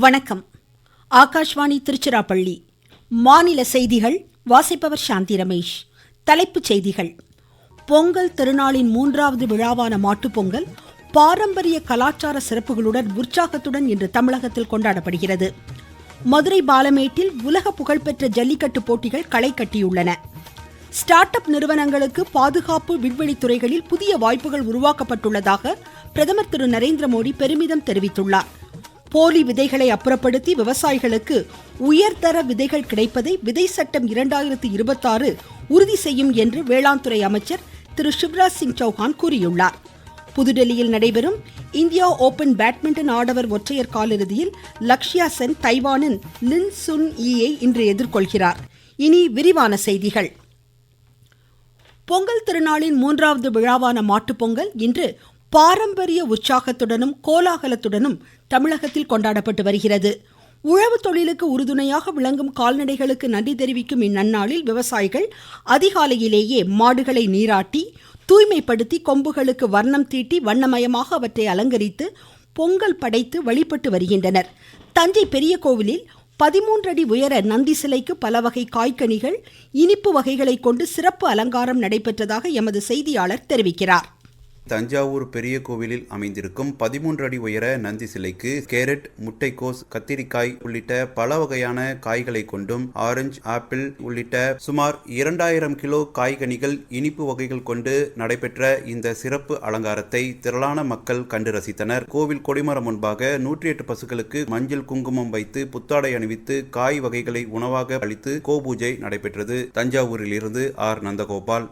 வணக்கம். ஆகாஷ்வாணி திருச்சிராப்பள்ளி. மாநில செய்திகள் வாசிப்பவர் சாந்தி ரமேஷ். தலைப்புச் செய்திகள். பொங்கல் திருநாளின் மூன்றாவது விழாவான மாட்டுப்பொங்கல் பாரம்பரிய கலாச்சார சிறப்புகளுடன் உற்சாகத்துடன் இன்று தமிழகத்தில் கொண்டாடப்படுகிறது. மதுரை பாலமேட்டில் உலக புகழ்பெற்ற ஜல்லிக்கட்டு போட்டிகள் களை கட்டியுள்ளன. ஸ்டார்ட் அப் நிறுவனங்களுக்கு பாதுகாப்பு விண்வெளி துறைகளில் புதிய வாய்ப்புகள் உருவாக்கப்பட்டுள்ளதாக பிரதமர் திரு நரேந்திர மோடி பெருமிதம் தெரிவித்துள்ளார். போலி விதைகளை அப்புறப்படுத்தி விவசாயிகளுக்கு உயர்தர விதைகள் கிடைப்பதை விதை சட்டம் இரண்டாயிரத்தி இருபத்தாறு உறுதி செய்யும் என்று வேளாண் துறை அமைச்சர் திரு சிவராஜ் சிங் சௌஹான் கூறியுள்ளார். புதுடெல்லியில் நடைபெறும் இந்தியா ஓபன் பேட்மிண்டன் ஆடவர் ஒற்றையர் காலிறுதியில் லக்ஷ்யா சென் தைவானின் லின் சுன் ஈயை இன்று எதிர்கொள்கிறார். இனி விரிவான செய்திகள். பொங்கல் திருநாளின் மூன்றாவது விழாவான மாட்டுப்பொங்கல் இன்று பாரம்பரிய உற்சாகத்துடனும் கோலாகலத்துடனும் தமிழகத்தில் கொண்டாடப்பட்டு வருகிறது. உழவு தொழிலுக்கு உறுதுணையாக விளங்கும் கால்நடைகளுக்கு நன்றி தெரிவிக்கும் இந்நன்னாளில் விவசாயிகள் அதிகாலையிலேயே மாடுகளை நீராட்டி தூய்மைப்படுத்தி கொம்புகளுக்கு வர்ணம் தீட்டி வண்ணமயமாக அவற்றை அலங்கரித்து பொங்கல் படைத்து வழிபட்டு வருகின்றனர். தஞ்சை பெரிய கோவிலில் பதிமூன்று அடி உயர நந்தி சிலைக்கு பல வகை காய்கனிகள் இனிப்பு வகைகளை கொண்டு சிறப்பு அலங்காரம் நடைபெற்றதாக எமது செய்தியாளர் தெரிவிக்கிறார். தஞ்சாவூர் பெரிய கோவிலில் அமைந்திருக்கும் பதிமூன்று அடி உயர நந்தி சிலைக்கு கேரட் முட்டைக்கோஸ் கத்திரிக்காய் உள்ளிட்ட பல வகையான காய்களை கொண்டும் ஆரஞ்சு ஆப்பிள் உள்ளிட்ட சுமார் இரண்டாயிரம் கிலோ காய்கனிகள் இனிப்பு வகைகள் கொண்டு நடைபெற்ற இந்த சிறப்பு அலங்காரத்தை திரளான மக்கள் கண்டு ரசித்தனர். கோவில் கொடிமரம் முன்பாக நூற்றி எட்டு பசுக்களுக்கு மஞ்சள் குங்குமம் வைத்து புத்தாடை அணிவித்து காய் வகைகளை உணவாக அளித்து கோபூஜை நடைபெற்றது. தஞ்சாவூரில் இருந்து ஆர். நந்தகோபால்.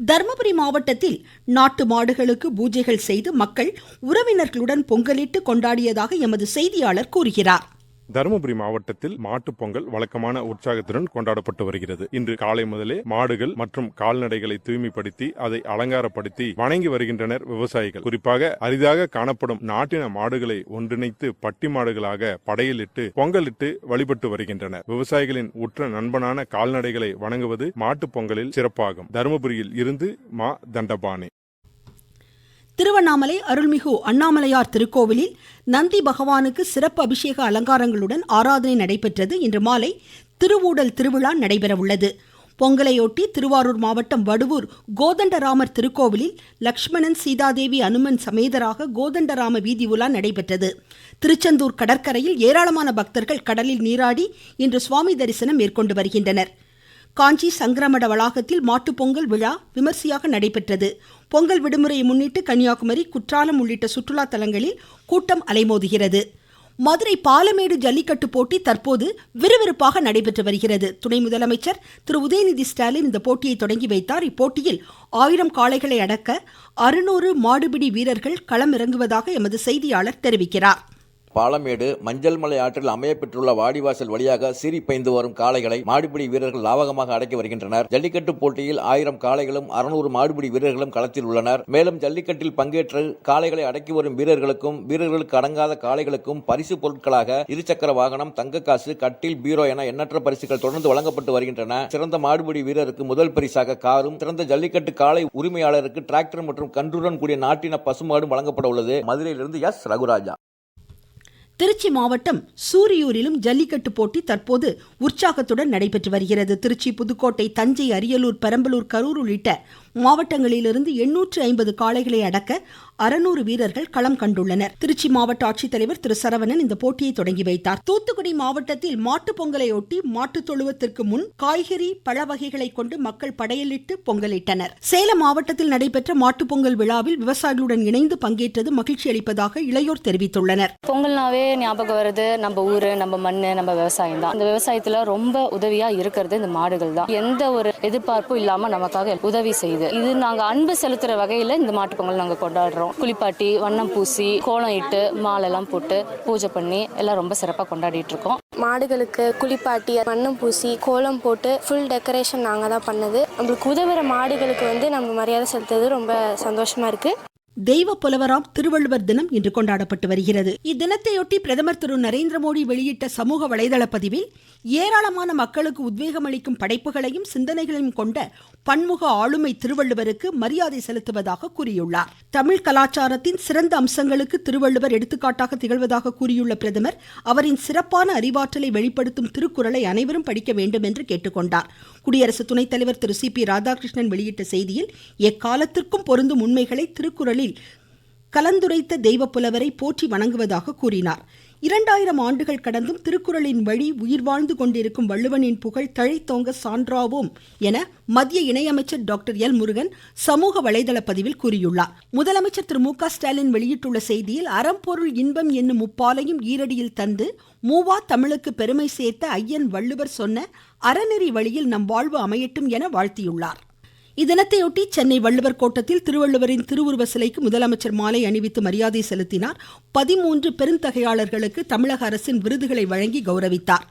தருமபுரி மாவட்டத்தில் நாட்டு மாடுகளுக்கு பூஜைகள் செய்து மக்கள் உறவினர்களுடன் பொங்கலிட்டு கொண்டாடியதாக எமது செய்தியாளர் கூறுகிறார். தருமபுரி மாவட்டத்தில் மாட்டுப் பொங்கல் வழக்கமான உற்சாகத்துடன் கொண்டாடப்பட்டு வருகிறது. இன்று காலை முதலே மாடுகள் மற்றும் கால்நடைகளை தூய்மைப்படுத்தி அதை அலங்காரப்படுத்தி வணங்கி வருகின்றனர் விவசாயிகள். குறிப்பாக அரிதாக காணப்படும் நாட்டின மாடுகளை ஒன்றிணைத்து பட்டி மாடுகளாக படையிலிட்டு பொங்கலிட்டு வழிபட்டு வருகின்றனர். விவசாயிகளின் உற்ற நண்பனான கால்நடைகளை வணங்குவது மாட்டுப் பொங்கலில் சிறப்பாகும். தருமபுரியில் இருந்து மா. தண்டபாணி. திருவண்ணாமலை அருள்மிகு அண்ணாமலையார் திருக்கோவிலில் நந்தி பகவானுக்கு சிறப்பு அபிஷேக அலங்காரங்களுடன் ஆராதனை நடைபெற்றது. இன்று மாலை திருவூடல் திருவிழா நடைபெறவுள்ளது. பொங்கலையொட்டி திருவாரூர் மாவட்டம் வடுவூர் கோதண்டராமர் திருக்கோவிலில் லக்ஷ்மணன் சீதாதேவி அனுமன் சமேதராக கோதண்டராம வீதி உலா நடைபெற்றது. திருச்செந்தூர் கடற்கரையில் ஏராளமான பக்தர்கள் கடலில் நீராடி இன்று சுவாமி தரிசனம் மேற்கொண்டு வருகின்றனர். காஞ்சி சங்கரமட வளாகத்தில் மாட்டுப்பொங்கல் விழா விமர்சையாக நடைபெற்றது. பொங்கல் விடுமுறையை முன்னிட்டு கன்னியாகுமரி குற்றாலம் உள்ளிட்ட சுற்றுலா தலங்களில் கூட்டம் அலைமோதுகிறது. மதுரை பாலமேடு ஜல்லிக்கட்டு போட்டி தற்போது விறுவிறுப்பாக நடைபெற்று வருகிறது. துணை முதலமைச்சர் திரு. உதயநிதி ஸ்டாலின் இந்த போட்டியை தொடங்கி வைத்தார். இப்போட்டியில் ஆயிரம் காளைகளை அடக்க அறுநூறு மாடுபிடி வீரர்கள் களம் இறங்குவதாக எமது செய்தியாளர் தெரிவிக்கிறார். பாலமேடு மஞ்சள் மலை ஆற்றில் அமையப்பெற்றுள்ள வாடிவாசல் வழியாக சீறி பயந்து வரும் காளைகளை மாடுபிடி வீரர்கள் லாவகமாக அடக்கி வருகின்றனர். ஜல்லிக்கட்டு போட்டியில் ஆயிரம் காளைகளும் அறுநூறு மாடுபிடி வீரர்களும் களத்தில் உள்ளனர். மேலும் ஜல்லிக்கட்டில் பங்கேற்று காளைகளை அடக்கி வரும் வீரர்களுக்கும் வீரர்களுக்கு அடங்காத காளைகளுக்கும் பரிசு பொருட்களாக இருசக்கர வாகனம் தங்க காசு கட்டில் பீரோ என எண்ணற்ற பரிசுகள் தொடர்ந்து வழங்கப்பட்டு வருகின்றன. சிறந்த மாடுபிடி வீரருக்கு முதல் பரிசாக காரும் சிறந்த ஜல்லிக்கட்டு காளை உரிமையாளருக்கு டிராக்டர் மற்றும் கன்றுடன் கூடிய நாட்டின பசுமாடும் வழங்கப்பட உள்ளது. மதுரையிலிருந்து எஸ். ரகுராஜா. திருச்சி மாவட்டம் சூரியூரிலும் ஜல்லிக்கட்டு போட்டி தற்போது உற்சாகத்துடன் நடைபெற்று வருகிறது. திருச்சி புதுக்கோட்டை தஞ்சை அரியலூர் பெரம்பலூர் கரூர் உள்ளிட்ட மாவட்டங்களிலிருந்து எண்ணூற்று ஐம்பது காளைகளை அடக்க அறுநூறு வீரர்கள் களம் கண்டுள்ளனர். திருச்சி மாவட்ட ஆட்சித்தலைவர் திரு சரவணன் இந்த போட்டியை தொடங்கி வைத்தார். தூத்துக்குடி மாவட்டத்தில் மாட்டுப் பொங்கலையொட்டி மாட்டுத் தொழுவத்திற்கு முன் காய்கறி பழ வகைகளை கொண்டு மக்கள் படையலிட்டு பொங்கலிட்டனர். சேலம் மாவட்டத்தில் நடைபெற்ற மாட்டுப் பொங்கல் விழாவில் விவசாயிகளுடன் இணைந்து பங்கேற்றது மகிழ்ச்சி அளிப்பதாக இளையோர் தெரிவித்துள்ளனர். பொங்கல்னாவே ஞாபகம் வருது. நம்ம ஊரு நம்ம மண்ணு நம்ம விவசாயம் தான். இந்த விவசாயத்துல ரொம்ப உதவியா இருக்கிறது இந்த மாடுகள் தான். எந்த ஒரு எதிர்பார்ப்பும் இல்லாம நமக்காக உதவி செய்யுது. இது நாங்க அன்பு செலுத்துற வகையில இந்த மாட்டு பொங்கல் நாங்க கொண்டாடுறோம். குளிப்பாட்டி வண்ணம் பூசி கோலம் இட்டு மாலை எல்லாம் போட்டு பூஜை பண்ணி எல்லாம் ரொம்ப சிறப்பா கொண்டாடிட்டு இருக்கோம். மாடுகளுக்கு குளிப்பாட்டி வண்ணம் பூசி கோலம் போட்டு ஃபுல் டெக்கரேஷன் நாங்கள் தான் பண்ணது. நம்மளுக்கு உதவுற மாடுகளுக்கு வந்து நம்ம மரியாதை செலுத்துறது ரொம்ப சந்தோஷமா இருக்கு. தெய்வ புலவராம் திருவள்ளுவர் தினம் இன்று கொண்டாடப்பட்டு வருகிறது. இத்தினத்தையொட்டி பிரதமர் திரு நரேந்திர மோடி வெளியிட்ட சமூக வலைதள பதிவில் ஏராளமான மக்களுக்கு உத்வேகம் அளிக்கும் படைப்புகளையும் சிந்தனைகளையும் கொண்ட பன்முக ஆளுமை திருவள்ளுவருக்கு மரியாதை செலுத்துவதாக கூறியுள்ளார். தமிழ் கலாச்சாரத்தின் சிறந்த அம்சங்களுக்கு திருவள்ளுவர் எடுத்துக்காட்டாக திகழ்வதாக கூறியுள்ள பிரதமர் அவரின் சிறப்பான அறிவாற்றலை வெளிப்படுத்தும் திருக்குறளை அனைவரும் படிக்க வேண்டும் என்று கேட்டுக்கொண்டார். குடியரசு துணைத் தலைவர் திரு சி பி ராதாகிருஷ்ணன் வெளியிட்ட செய்தியில் எக்காலத்திற்கும் பொருந்தும் உண்மைகளை திருக்குறளில் கலந்துரைத்த தெய்வ புலவரை போற்றி வணங்குவதாக கூறினார். இரண்டாயிரம் ஆண்டுகள் கடந்தும் திருக்குறளின் வழி உயிர் வாழ்ந்து கொண்டிருக்கும் வள்ளுவனின் புகழ் தழைத்தோங்க சான்றாவோம் என மத்திய இணையமைச்சர் டாக்டர் எல் முருகன் சமூக வலைதள பதிவில் கூறியுள்ளார். முதலமைச்சர் திரு மு க ஸ்டாலின் வெளியிட்டுள்ள செய்தியில் அறம்பொருள் இன்பம் என்னும் முப்பாலையும் ஈரடியில் தந்து மூவா தமிழுக்கு பெருமை சேர்த்த ஐயன் வள்ளுவர் சொன்ன அறநெறி வழியில் நம் வாழ்வு அமையட்டும் என வாழ்த்தியுள்ளார். இத்தினத்தையொட்டி சென்னை வள்ளுவர் கோட்டத்தில் திருவள்ளுவரின் திருவுருவ சிலைக்கு முதலமைச்சர் மாலை அணிவித்து மரியாதை செலுத்தினார். பதிமூன்று பெருந்தகையாளர்களுக்கு தமிழக அரசின் விருதுகளை வழங்கி கௌரவித்தார்.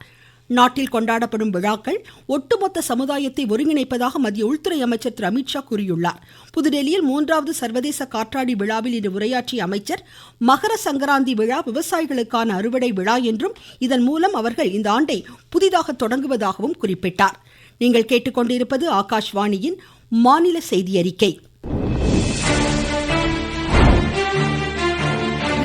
நாட்டில் கொண்டாடப்படும் விழாக்கள் ஒட்டுமொத்த சமுதாயத்தை ஒருங்கிணைப்பதாக மத்திய உள்துறை அமைச்சர் திரு அமித்ஷா கூறியுள்ளார். புதுடெல்லியில் மூன்றாவது சர்வதேச காற்றாடி விழாவில் இன்று உரையாற்றிய அமைச்சர் மகர சங்கராந்தி விழா விவசாயிகளுக்கான அறுவடை விழா என்றும் இதன் மூலம் அவர்கள் இந்த ஆண்டை புதிதாக தொடங்குவதாகவும் குறிப்பிட்டார். நீங்கள் கேட்டுக்கொண்டிருப்பது ஆகாஷ்வாணியின் மாநில செய்தி அறிக்கை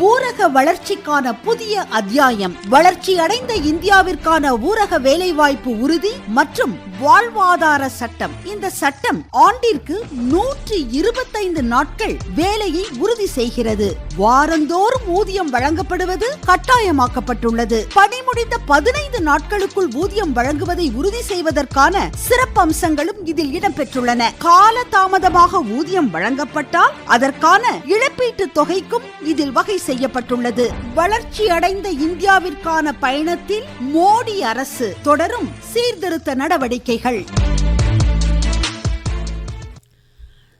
ஊரக வளர்ச்சிக்கான புதிய அத்தியாயம். வளர்ச்சி அடைந்த இந்தியாவிற்கான ஊரக வேலைவாய்ப்பு உறுதி மற்றும் வாழ்வாதார சட்டம். இந்த சட்டம் ஆண்டிற்கு நூற்றி இருபத்தைந்து நாட்கள் வேலையை உறுதி செய்கிறது. வாரந்தோறும் ஊதியம் வழங்கப்படுவது கட்டாயமாக்கப்பட்டுள்ளது. பணி முடிந்த பதினைந்து நாட்களுக்குள் ஊதியம் வழங்குவதை உறுதி செய்வதற்கான சிறப்பு அம்சங்களும் இதில் இடம்பெற்றுள்ளன. கால தாமதமாக ஊதியம் வழங்கப்பட்டால் அதற்கான இழப்பீட்டு தொகைக்கும் இதில் வகை செய்யப்பட்டுள்ளது. வளர்ச்சி அடைந்த இந்தியாவிற்கான பயணத்தில் மோடி அரசு தொடரும் சீர்திருத்த நடவடிக்கை நடவடிக்கைகள்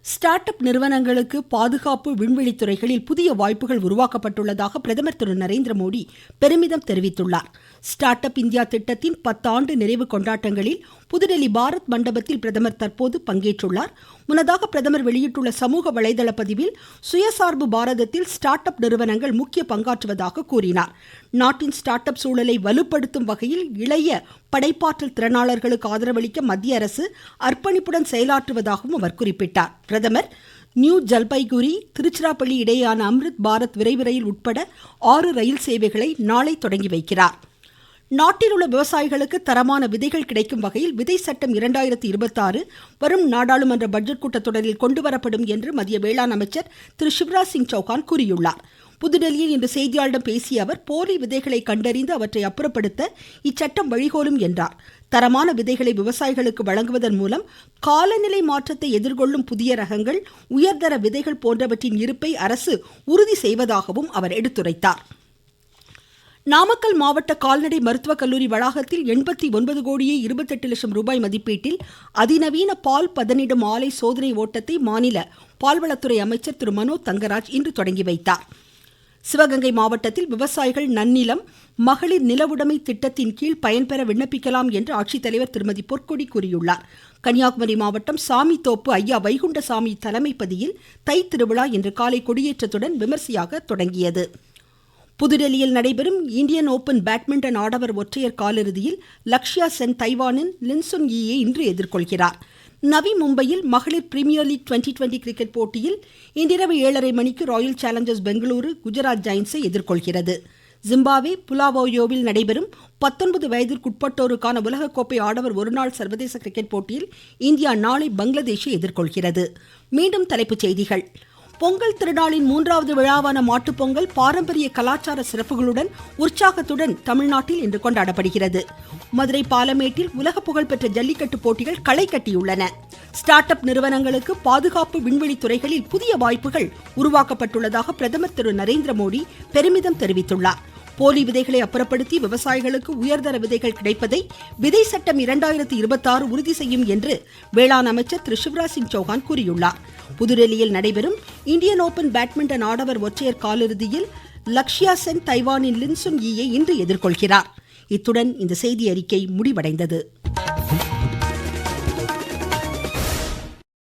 ஸ்டார்ட் அப் நிறுவனங்களுக்கு பாதுகாப்பு விண்வெளி துறைகளில் புதிய வாய்ப்புகள் உருவாக்கப்பட்டுள்ளதாக பிரதமர் திரு நரேந்திர மோடி பெருமிதம் தெரிவித்துள்ளார். ஸ்டார்ட் அப் இந்தியா திட்டத்தின் பத்தாண்டு நிறைவு கொண்டாட்டங்களில் புதுடெல்லி பாரத் மண்டபத்தில் பிரதமர் தற்போது பங்கேற்றுள்ளார். முன்னதாக பிரதமர் வெளியிட்டுள்ள சமூக வலைதள பதிவில் சுயசார்பு பாரதத்தில் ஸ்டார்ட் அப் நிறுவனங்கள் முக்கிய பங்காற்றுவதாக கூறினார். நாட்டின் ஸ்டார்ட் அப் சூழலை வலுப்படுத்தும் வகையில் இளைய படைப்பாற்றல் திறனாளர்களுக்கு ஆதரவளிக்க மத்திய அரசு அர்ப்பணிப்புடன் செயலாற்றுவதாகவும் அவர் குறிப்பிட்டார். பிரதமர் நியூ ஜல்பைகுரி திருச்சிராப்பள்ளி இடையேயான அம்ரித் பாரத் விரைவு ரயில் உட்பட ஆறு ரயில் சேவைகளை நாளை தொடங்கி வைக்கிறார். நாட்டில் உள்ள விவசாயிகளுக்கு தரமான விதைகள் கிடைக்கும் வகையில் விதை சட்டம் இரண்டாயிரத்தி இருபத்தாறு வரும் நாடாளுமன்ற பட்ஜெட் கூட்டத்தொடரில் கொண்டுவரப்படும் என்று மத்திய வேளாண் அமைச்சர் திரு சிவராஜ் சிங் சௌகான் கூறியுள்ளார். புதுடெல்லியில் இன்று செய்தியாளர்களிடம் பேசிய அவர் போலி விதைகளை கண்டறிந்து அவற்றை அப்புறப்படுத்த இச்சட்டம் வழிகோலும் என்றார். தரமான விதைகளை விவசாயிகளுக்கு வழங்குவதன் மூலம் காலநிலை மாற்றத்தை எதிர்கொள்ளும் புதிய ரகங்கள் உயர்தர விதைகள் போன்றவற்றின் இருப்பை அரசு உறுதி செய்வதாகவும் அவர் எடுத்துரைத்தார். நாமக்கல் மாவட்ட கால்நடை மருத்துவக் கல்லூரி வளாகத்தில் எண்பத்தி ஒன்பது கோடியே இருபத்தெட்டு லட்சம் ரூபாய் மதிப்பீட்டில் அதிநவீன பால் பதனிடும் ஆலை சோதனை ஓட்டத்தை மாநில பால்வளத்துறை அமைச்சர் திரு. மனோ தங்கராஜ் இன்று தொடங்கி வைத்தார். சிவகங்கை மாவட்டத்தில் விவசாயிகள் நன்னிலம் மகளிர் நிலவுடைமை திட்டத்தின் கீழ் பயன்பெற விண்ணப்பிக்கலாம் என்று ஆட்சித்தலைவர் திருமதி பொற்கொடி கூறியுள்ளார். கன்னியாகுமரி மாவட்டம் சாமித்தோப்பு ஐயா வைகுண்டசாமி தலைமைப்பதியில் தை திருவிழா இன்று காலை கொடியேற்றத்துடன் விமர்சையாக தொடங்கியது. புதுடெல்லியில் நடைபெறும் இந்தியன் ஓபன் பேட்மிண்டன் ஆடவர் ஒற்றையர் காலிறுதியில் லக்ஷ்யா சென் தைவானின் லின்சுன் ஈயை இன்று எதிர்கொள்கிறார். நவி மும்பையில் மகளிர் premier league twenty twenty cricket போட்டியில் இன்றிரவு ஏழரை மணிக்கு ராயல் சேலஞ்சர்ஸ் பெங்களூரு குஜராத் ஜெயின்ஸை எதிர்கொள்கிறது. ஜிம்பாவே புலாவோயோவில் நடைபெறும் பத்தொன்பது வயதிற்குட்பட்டோருக்கான உலகக்கோப்பை ஆடவர் ஒருநாள் சர்வதேச கிரிக்கெட் போட்டியில் இந்தியா நாளை பங்களாதேஷை எதிர்கொள்கிறது. மீண்டும் தலைப்புச் செய்திகள். பொங்கல் திருநாளின் மூன்றாவது விழாவான மாட்டுப்பொங்கல் பாரம்பரிய கலாச்சார சிறப்புகளுடன் உற்சாகத்துடன் தமிழ்நாட்டில் இன்று கொண்டாடப்படுகிறது. மதுரை பாலமேட்டில் உலக புகழ்பெற்ற ஜல்லிக்கட்டு போட்டிகள் களை கட்டியுள்ளன. ஸ்டார்ட் அப் நிறுவனங்களுக்கு பாதுகாப்பு விண்வெளி துறைகளில் புதிய வாய்ப்புகள் உருவாக்கப்பட்டுள்ளதாக பிரதமர் திரு நரேந்திர மோடி பெருமிதம் தெரிவித்துள்ளார். போலி விதைகளை அப்புறப்படுத்தி விவசாயிகளுக்கு உயர்தர விதைகள் கிடைப்பதை விதை சட்டம் இரண்டாயிரத்தி இருபத்தாறு உறுதி செய்யும் என்று வேளாண் அமைச்சர் திரு சிவராஜ் சிங் சௌஹான் கூறியுள்ளார். புதுடெல்லியில் நடைபெறும் இந்தியன் ஓபன் பேட்மிண்டன் ஆடவர் ஒற்றையர் காலிறுதியில் லக்ஷ்யா சென் தைவானின் லின்சுன் ஈயை இன்று எதிர்கொள்கிறார். இத்துடன் இந்த செய்தி அறிக்கை முடிவடைந்தது.